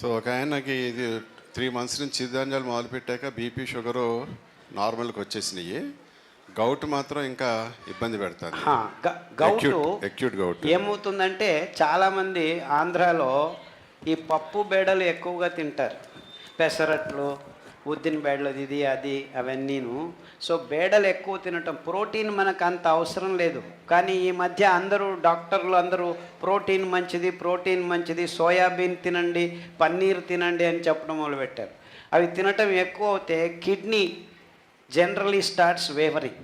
So ఒక ఆయనకి ఇది త్రీ మంత్స్ నుంచి చిరుధాన్యాలు మొదలుపెట్టాక బీపీ షుగరు నార్మల్కి వచ్చేసినాయి. గౌట్ మాత్రం ఇంకా ఇబ్బంది గ- గౌటు ఎక్యూట్ గౌట్ ఏమవుతుందంటే చాలామంది ఆంధ్రాలో ఈ పప్పు బేడలు ఎక్కువగా తింటారు. పెసరట్లు ఉద్దిన బేడలు ఇది అది అవన్నీను. సో బేడలు ఎక్కువ తినటం ప్రోటీన్ మనకు అంత అవసరం లేదు. కానీ ఈ మధ్య అందరూ డాక్టర్లు అందరూ ప్రోటీన్ మంచిది ప్రోటీన్ మంచిది సోయాబీన్ తినండి పన్నీర్ తినండి అని చెప్పడం మొదలుపెట్టారు అవి తినటం ఎక్కువ అవుతే కిడ్నీ జనరలీ స్టార్ట్స్ వేవరింగ్.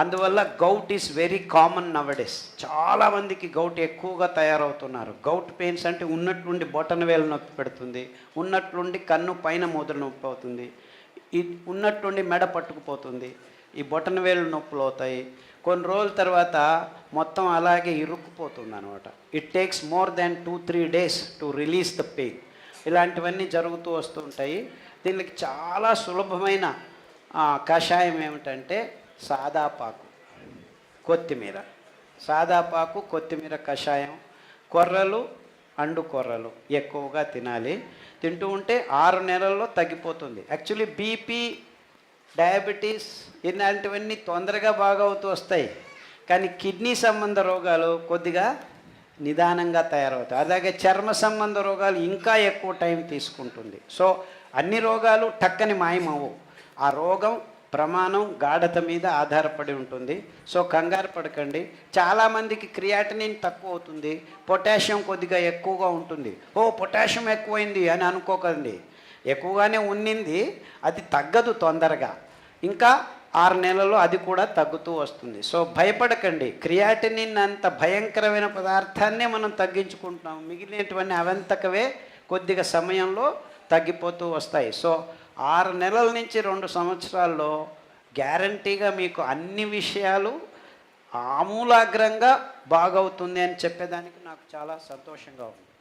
అందువల్ల gout is very common nowadays చాలామందికి గౌట్ ఎక్కువగా తయారవుతున్నారు. గౌట్ పెయిన్స్ అంటే ఉన్నట్లుండి బొటన వేలు నొప్పి పెడుతుంది ఉన్నట్లుండి కన్ను పైన ముద్ర నొప్పి అవుతుంది ఈ ఉన్నట్టుండి మెడ పట్టుకుపోతుంది ఈ బొటన వేలు నొప్పులు అవుతాయి. కొన్ని రోజుల తర్వాత మొత్తం అలాగే ఇరుక్కుపోతుంది అనమాట it takes more than two three days to release the pain ఇలాంటివన్నీ జరుగుతూ వస్తుంటాయి దీనికి చాలా సులభమైన కషాయం ఏమిటంటే సాదాపాకు కొత్తిమీర. సాదాపాకు కొత్తిమీర కషాయం కొర్రలు అండు కొర్రలు ఎక్కువగా తినాలి. తింటూ ఉంటే ఆరు నెలల్లో తగ్గిపోతుంది. యాక్చువల్లీ బీపీ డయాబెటీస్ ఇలాంటివన్నీ తొందరగా బాగవుతూ వస్తాయి. కానీ కిడ్నీ సంబంధ రోగాలు కొద్దిగా నిదానంగా తయారవుతాయి. అలాగే చర్మ సంబంధ రోగాలు ఇంకా ఎక్కువ టైం తీసుకుంటుంది. సో అన్ని రోగాలు టక్కని మాయమవు ఆ రోగం ప్రమాణం గాఢత మీద ఆధారపడి ఉంటుంది. సో కంగారు పడకండి. చాలామందికి క్రియాటినిన్ తక్కువ అవుతుంది. పొటాషియం కొద్దిగా ఎక్కువగా ఉంటుంది. ఓ పొటాషియం ఎక్కువైంది అని అనుకోకండి. ఎక్కువగానే ఉన్నింది. అది తగ్గదు తొందరగా. ఇంకా ఆరు నెలల్లో అది కూడా తగ్గుతూ వస్తుంది. సో భయపడకండి. క్రియాటినిన్ అంత భయంకరమైన పదార్థాన్నే మనం తగ్గించుకుంటున్నాం. మిగిలినటువంటి అవంతకవే కొద్దిగా సమయంలో తగ్గిపోతూ వస్తాయి. సో ఆరు నెలల నుంచి రెండు సంవత్సరాల్లో గ్యారంటీగా మీకు అన్ని విషయాలు ఆమూలాగ్రంగా బాగవుతుంది అని చెప్పేదానికి నాకు చాలా సంతోషంగా ఉంది.